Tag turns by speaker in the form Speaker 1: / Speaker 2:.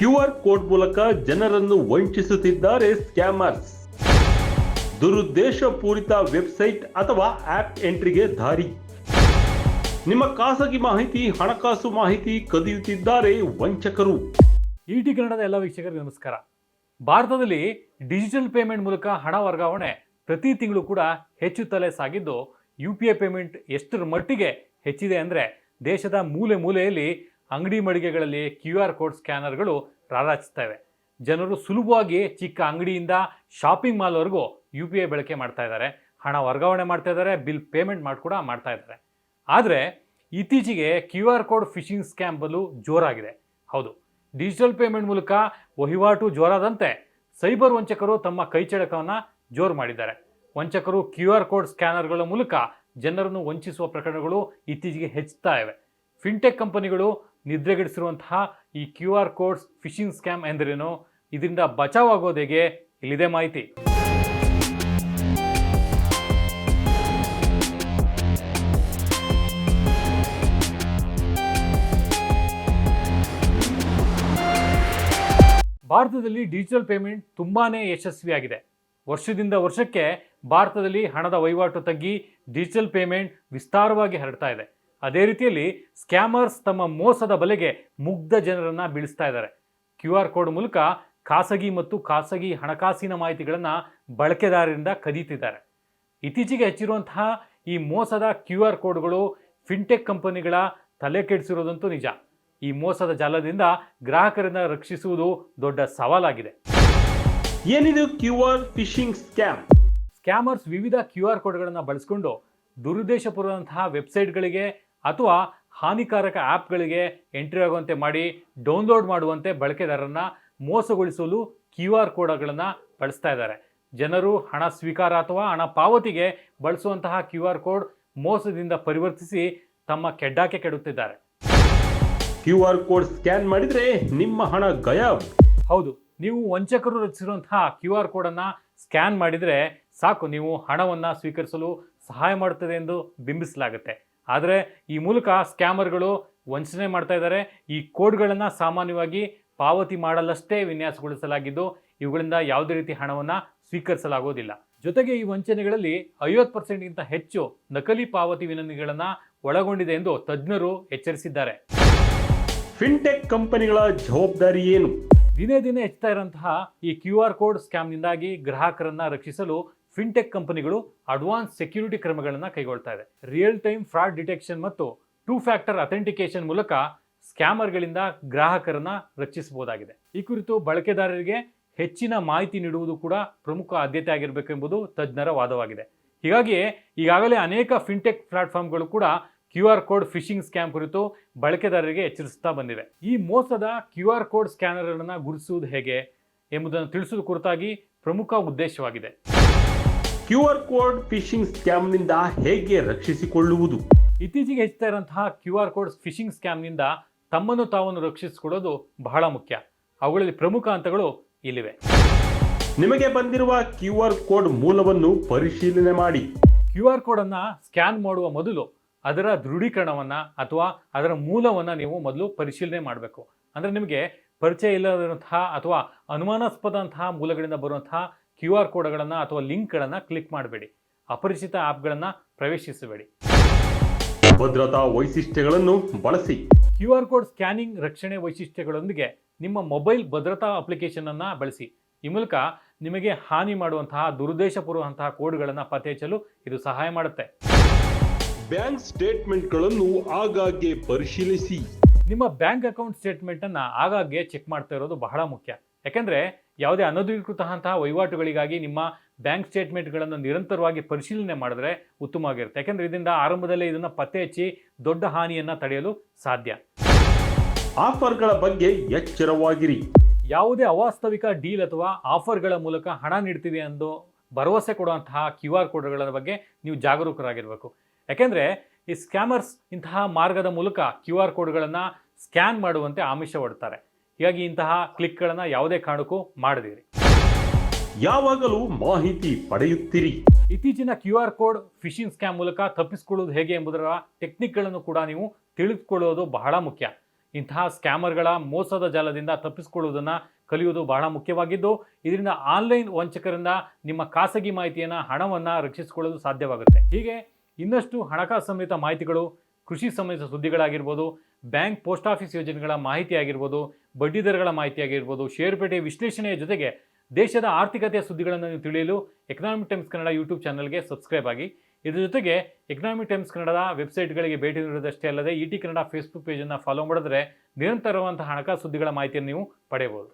Speaker 1: Q R code ಮೂಲಕ ಜನರನ್ನು ವಂಚಿಸುತ್ತಿದ್ದಾರೆ ಸ್ಕ್ಯಾಮರ್ಸ್. ದುರುದ್ದೇಶಪೂರಿತ ವೆಬ್ಸೈಟ್ ಅಥವಾ ಆಪ್ ಎಂಟ್ರಿಗೆ ದಾರಿ. ನಿಮ್ಮ ಖಾಸಗಿ ಮಾಹಿತಿ, ಹಣಕಾಸು ಮಾಹಿತಿ ಕದಿಯುತ್ತಿದ್ದಾರೆ ವಂಚಕರು.
Speaker 2: ಇಟಿ ಕನ್ನಡದ ಎಲ್ಲ ವೀಕ್ಷಕರಿಗೆ ನಮಸ್ಕಾರ. ಭಾರತದಲ್ಲಿ ಡಿಜಿಟಲ್ ಪೇಮೆಂಟ್ ಮೂಲಕ ಹಣ ವರ್ಗಾವಣೆ ಪ್ರತಿ ತಿಂಗಳು ಕೂಡ ಹೆಚ್ಚುತ್ತಲೇ ಸಾಗಿದ್ದು, ಯು ಪಿ ಐ ಪೇಮೆಂಟ್ ಎಷ್ಟರ ಮಟ್ಟಿಗೆ ಹೆಚ್ಚಿದೆ ಅಂದರೆ ದೇಶದ ಮೂಲೆ ಮೂಲೆಯಲ್ಲಿ ಅಂಗಡಿ ಮಳಿಗೆಗಳಲ್ಲಿ ಕ್ಯೂ ಆರ್ ಕೋಡ್ ಸ್ಕ್ಯಾನರ್ಗಳು ರಾರಾಜಿಸ್ತವೆ ಜನರು ಸುಲಭವಾಗಿ ಚಿಕ್ಕ ಅಂಗಡಿಯಿಂದ ಶಾಪಿಂಗ್ ಮಾಲ್ವರೆಗೂ ಯು ಪಿ ಐ ಬಳಕೆ ಮಾಡ್ತಾ ಇದ್ದಾರೆ. ಹಣ ವರ್ಗಾವಣೆ ಮಾಡ್ತಾ ಇದ್ದಾರೆ, ಬಿಲ್ ಪೇಮೆಂಟ್ ಮಾಡಿ ಕೂಡ ಮಾಡ್ತಾ ಇದ್ದಾರೆ. ಆದರೆ ಇತ್ತೀಚೆಗೆ Q R code phishing scam ಬಲು ಜೋರಾಗಿದೆ. ಹೌದು, ಡಿಜಿಟಲ್ ಪೇಮೆಂಟ್ ಮೂಲಕ ವಹಿವಾಟು ಜೋರಾದಂತೆ ಸೈಬರ್ ವಂಚಕರು ತಮ್ಮ ಕೈಚಳಕವನ್ನು ಜೋರು ಮಾಡಿದ್ದಾರೆ. ವಂಚಕರು ಕ್ಯೂ ಆರ್ ಕೋಡ್ ಸ್ಕ್ಯಾನರ್ಗಳ ಮೂಲಕ ಜನರನ್ನು ವಂಚಿಸುವ ಪ್ರಕರಣಗಳು ಇತ್ತೀಚೆಗೆ ಹೆಚ್ಚುತ್ತಾ ಇವೆ. ಫಿನ್ಟೆಕ್ ಕಂಪನಿಗಳು ನಿದ್ರೆಗೆಡಿಸಿರುವಂತಹ ಈ Q R codes phishing scam ಎಂದರೇನು? ಇದರಿಂದ ಬಚಾವಾಗೋದು ಹೇಗೆ? ಇಲ್ಲಿದೆ ಮಾಹಿತಿ. ಭಾರತದಲ್ಲಿ ಡಿಜಿಟಲ್ ಪೇಮೆಂಟ್ ತುಂಬಾನೇ ಯಶಸ್ವಿಯಾಗಿದೆ. ವರ್ಷದಿಂದ ವರ್ಷಕ್ಕೆ ಭಾರತದಲ್ಲಿ ಹಣದ ವಹಿವಾಟು ತಗ್ಗಿ ಡಿಜಿಟಲ್ ಪೇಮೆಂಟ್ ವಿಸ್ತಾರವಾಗಿ ಹರಡ್ತಾ ಇದೆ. ಅದೇ ರೀತಿಯಲ್ಲಿ ಸ್ಕ್ಯಾಮರ್ಸ್ ತಮ್ಮ ಮೋಸದ ಬಲೆಗೆ ಮುಗ್ಧ ಜನರನ್ನು ಬೀಳಿಸ್ತಾ ಇದ್ದಾರೆ. ಕ್ಯೂ ಆರ್ ಕೋಡ್ ಮೂಲಕ ಖಾಸಗಿ ಮತ್ತು ಖಾಸಗಿ ಹಣಕಾಸಿನ ಮಾಹಿತಿಗಳನ್ನು ಬಳಕೆದಾರರಿಂದ ಕದೀತಿದ್ದಾರೆ ಇತ್ತೀಚೆಗೆ ಹೆಚ್ಚಿರುವಂತಹ ಈ ಮೋಸದ ಕ್ಯೂ ಆರ್ ಕೋಡ್ಗಳು ಫಿನ್ಟೆಕ್ ಕಂಪನಿಗಳ ತಲೆ ಕೆಡಿಸಿರೋದಂತೂ ನಿಜ. ಈ ಮೋಸದ ಜಾಲದಿಂದ ಗ್ರಾಹಕರನ್ನ ರಕ್ಷಿಸುವುದು ದೊಡ್ಡ ಸವಾಲಾಗಿದೆ.
Speaker 1: ಏನಿದು Q R phishing scam?
Speaker 2: Scammers ವಿವಿಧ ಕ್ಯೂ ಆರ್ ಕೋಡ್ಗಳನ್ನು ಬಳಸಿಕೊಂಡು ದುರುದ್ದೇಶಪೂರ್ವದಂತಹ ವೆಬ್ಸೈಟ್ಗಳಿಗೆ ಅಥವಾ ಹಾನಿಕಾರಕ ಆ್ಯಪ್ಗಳಿಗೆ ಎಂಟ್ರಿ ಆಗುವಂತೆ ಮಾಡಿ ಡೌನ್ಲೋಡ್ ಮಾಡುವಂತೆ ಬಳಕೆದಾರರನ್ನ ಮೋಸಗೊಳಿಸಲು ಕ್ಯೂ ಆರ್ ಕೋಡ್ಗಳನ್ನು ಬಳಸ್ತಾ ಇದ್ದಾರೆ. ಜನರು ಹಣ ಸ್ವೀಕಾರ ಅಥವಾ ಹಣ ಪಾವತಿಗೆ ಬಳಸುವಂತಹ ಕ್ಯೂ ಆರ್ ಕೋಡ್ ಮೋಸದಿಂದ ಪರಿವರ್ತಿಸಿ ತಮ್ಮ ಕೆಡ್ಡಾಕೆ ಕೆಡುತ್ತಿದ್ದಾರೆ.
Speaker 1: ಕ್ಯೂ ಆರ್ ಕೋಡ್ ಸ್ಕ್ಯಾನ್ ಮಾಡಿದರೆ ನಿಮ್ಮ ಹಣ ಗಯಾಬ್.
Speaker 2: ಹೌದು ನೀವು ವಂಚಕರು ರಚಿಸಿರುವಂತಹ ಕ್ಯೂ ಆರ್ ಕೋಡನ್ನು ಸ್ಕ್ಯಾನ್ ಮಾಡಿದರೆ ಸಾಕು ನೀವು ಹಣವನ್ನು ಸ್ವೀಕರಿಸಲು ಸಹಾಯ ಮಾಡುತ್ತದೆ ಎಂದು ಬಿಂಬಿಸಲಾಗುತ್ತೆ. ಆದರೆ ಈ ಮೂಲಕ ಸ್ಕ್ಯಾಮರ್ಗಳು ವಂಚನೆ ಮಾಡ್ತಾ ಇದ್ದಾರೆ. ಈ ಕೋಡ್ಗಳನ್ನು ಸಾಮಾನ್ಯವಾಗಿ ಪಾವತಿ ಮಾಡಲಷ್ಟೇ ವಿನ್ಯಾಸಗೊಳಿಸಲಾಗಿದ್ದು ಇವುಗಳಿಂದ ಯಾವುದೇ ರೀತಿ ಹಣವನ್ನು ಸ್ವೀಕರಿಸಲಾಗುವುದಿಲ್ಲ. ಜೊತೆಗೆ ಈ ವಂಚನೆಗಳಲ್ಲಿ ಐವತ್ತು ಪರ್ಸೆಂಟ್ಗಿಂತ ಹೆಚ್ಚು ನಕಲಿ ಪಾವತಿ ವಿನಂತಿಗಳನ್ನು ಒಳಗೊಂಡಿದೆ ಎಂದು ತಜ್ಞರು ಎಚ್ಚರಿಸಿದ್ದಾರೆ.
Speaker 1: ಫಿನ್ಟೆಕ್ ಕಂಪನಿಗಳ ಜವಾಬ್ದಾರಿ ಏನು?
Speaker 2: ದಿನೇ ದಿನೇ ಹೆಚ್ಚುತ್ತಾ ಇರುವಂತಹ ಈ ಕ್ಯೂ ಆರ್ ಕೋಡ್ ಸ್ಕ್ಯಾಮ್ನಿಂದಾಗಿ ಗ್ರಾಹಕರನ್ನ ರಕ್ಷಿಸಲು ಫಿನ್ಟೆಕ್ ಕಂಪನಿಗಳು ಅಡ್ವಾನ್ಸ್ ಸೆಕ್ಯೂರಿಟಿ ಕ್ರಮಗಳನ್ನು ಕೈಗೊಳ್ತಾ ಇದೆ. ರಿಯಲ್ ಟೈಮ್ ಫ್ರಾಡ್ ಡಿಟೆಕ್ಷನ್ ಮತ್ತು ಟೂ ಫ್ಯಾಕ್ಟರ್ ಅಥೆಂಟಿಕೇಶನ್ ಮೂಲಕ ಸ್ಕ್ಯಾಮರ್ಗಳಿಂದ ಗ್ರಾಹಕರನ್ನ ರಕ್ಷಿಸಬಹುದಾಗಿದೆ. ಈ ಕುರಿತು ಬಳಕೆದಾರರಿಗೆ ಹೆಚ್ಚಿನ ಮಾಹಿತಿ ನೀಡುವುದು ಕೂಡ ಪ್ರಮುಖ ಆದ್ಯತೆ ಆಗಿರಬೇಕೆಂಬುದು ತಜ್ಞರ ವಾದವಾಗಿದೆ. ಹೀಗಾಗಿ ಈಗಾಗಲೇ ಅನೇಕ ಫಿನ್ಟೆಕ್ ಪ್ಲಾಟ್ಫಾರ್ಮ್ಗಳು ಕೂಡ Q R code phishing scam ಕುರಿತು ಬಳಕೆದಾರರಿಗೆ ಎಚ್ಚರಿಸುತ್ತಾ ಬಂದಿವೆ. ಈ ಮೋಸದ ಕ್ಯೂ ಆರ್ ಕೋಡ್ ಸ್ಕ್ಯಾನರ್ಗಳನ್ನು ಗುರುತಿಸುವುದು ಹೇಗೆ ಎಂಬುದನ್ನು ತಿಳಿಸುವುದು ಕುರಿತಾಗಿ ಪ್ರಮುಖ ಉದ್ದೇಶವಾಗಿದೆ.
Speaker 1: ಕ್ಯೂ ಆರ್ ಕೋಡ್ ಫಿಶಿಂಗ್ ಸ್ಕ್ಯಾಮ್ನಿಂದ ಹೇಗೆ ರಕ್ಷಿಸಿಕೊಳ್ಳುವುದು?
Speaker 2: ಇತ್ತೀಚೆಗೆ ಹೆಚ್ಚುತ್ತಾ ಇರುವಂತಹ ಕ್ಯೂ ಆರ್ ಕೋಡ್ ಫಿಶಿಂಗ್ ಸ್ಕ್ಯಾಮ್ನಿಂದ ತಮ್ಮನ್ನು ತಾವನ್ನು ರಕ್ಷಿಸಿಕೊಳ್ಳೋದು ಬಹಳ ಮುಖ್ಯ. ಅವುಗಳಲ್ಲಿ ಪ್ರಮುಖ ಹಂತಗಳು ಇಲ್ಲಿವೆ.
Speaker 1: ನಿಮಗೆ ಬಂದಿರುವ ಕ್ಯೂ ಆರ್ ಕೋಡ್ ಮೂಲವನ್ನು ಪರಿಶೀಲನೆ ಮಾಡಿ.
Speaker 2: ಕ್ಯೂ ಆರ್ ಅನ್ನ ಸ್ಕ್ಯಾನ್ ಮಾಡುವ ಮೊದಲು ಅದರ ದೃಢೀಕರಣವನ್ನು ಅಥವಾ ಅದರ ಮೂಲವನ್ನು ನೀವು ಮೊದಲು ಪರಿಶೀಲನೆ ಮಾಡಬೇಕು. ಅಂದರೆ ನಿಮಗೆ ಪರಿಚಯ ಇಲ್ಲದಂತಹ ಅಥವಾ ಅನುಮಾನಾಸ್ಪದಂತಹ ಮೂಲಗಳಿಂದ ಬರುವಂತಹ ಕ್ಯೂ ಆರ್ ಕೋಡ್ಗಳನ್ನು ಅಥವಾ ಲಿಂಕ್ಗಳನ್ನು ಕ್ಲಿಕ್ ಮಾಡಬೇಡಿ. ಅಪರಿಚಿತ ಆ್ಯಪ್ಗಳನ್ನು ಪ್ರವೇಶಿಸಬೇಡಿ.
Speaker 1: ಭದ್ರತಾ ವೈಶಿಷ್ಟ್ಯಗಳನ್ನು ಬಳಸಿ.
Speaker 2: ಕ್ಯೂ ಆರ್ ಕೋಡ್ ಸ್ಕ್ಯಾನಿಂಗ್ ರಕ್ಷಣೆ ವೈಶಿಷ್ಟ್ಯಗಳೊಂದಿಗೆ ನಿಮ್ಮ ಮೊಬೈಲ್ ಭದ್ರತಾ ಅಪ್ಲಿಕೇಶನನ್ನು ಬಳಸಿ. ಈ ಮೂಲಕ ನಿಮಗೆ ಹಾನಿ ಮಾಡುವಂತಹ ದುರುದ್ದೇಶಪೂರ್ವಂತಹ ಕೋಡ್ಗಳನ್ನು ಪತ್ತೆ ಹಚ್ಚಲು ಇದು ಸಹಾಯ ಮಾಡುತ್ತೆ.
Speaker 1: ಬ್ಯಾಂಕ್ ಸ್ಟೇಟ್ಮೆಂಟ್ಗಳನ್ನು ಆಗಾಗ್ಗೆ ಪರಿಶೀಲಿಸಿ.
Speaker 2: ನಿಮ್ಮ ಬ್ಯಾಂಕ್ ಅಕೌಂಟ್ ಸ್ಟೇಟ್ಮೆಂಟನ್ನು ಆಗಾಗ್ಗೆ ಚೆಕ್ ಮಾಡ್ತಾ ಇರೋದು ಬಹಳ ಮುಖ್ಯ. ಯಾಕೆಂದರೆ ಯಾವುದೇ ಅನಧಿಕೃತಂತಹ ವಹಿವಾಟುಗಳಿಗಾಗಿ ನಿಮ್ಮ ಬ್ಯಾಂಕ್ ಸ್ಟೇಟ್ಮೆಂಟ್ಗಳನ್ನು ನಿರಂತರವಾಗಿ ಪರಿಶೀಲನೆ ಮಾಡಿದ್ರೆ ಉತ್ತಮವಾಗಿರುತ್ತೆ ಯಾಕೆಂದರೆ ಇದರಿಂದ ಆರಂಭದಲ್ಲೇ ಇದನ್ನು ಪತ್ತೆ ಹಚ್ಚಿ ದೊಡ್ಡ ಹಾನಿಯನ್ನು ತಡೆಯಲು ಸಾಧ್ಯ.
Speaker 1: ಆಫರ್ಗಳ ಬಗ್ಗೆ ಎಚ್ಚರವಾಗಿರಿ.
Speaker 2: ಯಾವುದೇ ಅವಾಸ್ತವಿಕ ಡೀಲ್ ಅಥವಾ ಆಫರ್ಗಳ ಮೂಲಕ ಹಣ ನೀಡ್ತೀವಿ ಎಂದು ಭರವಸೆ ಕೊಡುವಂತಹ ಕ್ಯೂ ಆರ್ ಕೋಡ್ಗಳ ಬಗ್ಗೆ ನೀವು ಜಾಗರೂಕರಾಗಿರಬೇಕು. ಯಾಕೆಂದರೆ ಈ ಸ್ಕ್ಯಾಮರ್ಸ್ ಇಂತಹ ಮಾರ್ಗದ ಮೂಲಕ ಕ್ಯೂ ಆರ್ ಕೋಡ್ಗಳನ್ನು ಸ್ಕ್ಯಾನ್ ಮಾಡುವಂತೆ ಆಮಿಷ ಒಡ್ತಾರೆ ಹೀಗಾಗಿ ಇಂತಹ ಕ್ಲಿಕ್ಗಳನ್ನು ಯಾವುದೇ ಕಾರಣಕ್ಕೂ ಮಾಡದಿರಿ.
Speaker 1: ಯಾವಾಗಲೂ ಮಾಹಿತಿ ಪಡೆಯುತ್ತಿರಿ.
Speaker 2: ಇತ್ತೀಚಿನ Q R code phishing scam ಮೂಲಕ ತಪ್ಪಿಸಿಕೊಳ್ಳೋದು ಹೇಗೆ ಎಂಬುದರ ಟೆಕ್ನಿಕ್ಗಳನ್ನು ಕೂಡ ನೀವು ತಿಳಿದುಕೊಳ್ಳುವುದು ಬಹಳ ಮುಖ್ಯ. ಇಂತಹ ಸ್ಕ್ಯಾಮರ್ಗಳ ಮೋಸದ ಜಾಲದಿಂದ ತಪ್ಪಿಸಿಕೊಳ್ಳುವುದನ್ನು ಕಲಿಯುವುದು ಬಹಳ ಮುಖ್ಯವಾಗಿದ್ದು ಇದರಿಂದ ಆನ್ಲೈನ್ ವಂಚಕರಿಂದ ನಿಮ್ಮ ಖಾಸಗಿ ಮಾಹಿತಿಯನ್ನು ಹಣವನ್ನು ರಕ್ಷಿಸಿಕೊಳ್ಳಲು ಸಾಧ್ಯವಾಗುತ್ತೆ. ಹೀಗೆ ಇನ್ನಷ್ಟು ಹಣಕಾಸು ಸಂಬಂಧಿತ ಮಾಹಿತಿಗಳು ಕೃಷಿ ಸಂಬಂಧಿತ ಸುದ್ದಿಗಳಾಗಿರ್ಬೋದು, ಬ್ಯಾಂಕ್ ಪೋಸ್ಟ್ ಆಫೀಸ್ ಯೋಜನೆಗಳ ಮಾಹಿತಿ ಆಗಿರ್ಬೋದು ಬಡ್ಡಿದರಗಳ ಮಾಹಿತಿ ಆಗಿರ್ಬೋದು ಷೇರುಪೇಟೆ ವಿಶ್ಲೇಷಣೆಯ ಜೊತೆಗೆ ದೇಶದ ಆರ್ಥಿಕತೆಯ ಸುದ್ದಿಗಳನ್ನು ನೀವು ತಿಳಿಯಲು ಎಕನಾಮಿಕ್ ಟೈಮ್ಸ್ ಕನ್ನಡ ಯೂಟ್ಯೂಬ್ ಚಾನಲ್ಗೆ ಸಬ್ಸ್ಕ್ರೈಬ್ ಆಗಿ. ಇದರ ಜೊತೆಗೆ ಎಕನಾಮಿಕ್ ಟೈಮ್ಸ್ ಕನ್ನಡದ ವೆಬ್ಸೈಟ್ಗಳಿಗೆ ಭೇಟಿ ನೀಡುವುದಷ್ಟೇ ಅಲ್ಲದೆ ಇ ಟಿ ಕನ್ನಡ ಫೇಸ್ಬುಕ್ ಪೇಜನ್ನು ಫಾಲೋ ಮಾಡಿದ್ರೆ ನಿರಂತರವಾದಂಥ ಹಣಕಾಸು ಸುದ್ದಿಗಳ ಮಾಹಿತಿಯನ್ನು ನೀವು ಪಡೆಯಬಹುದು.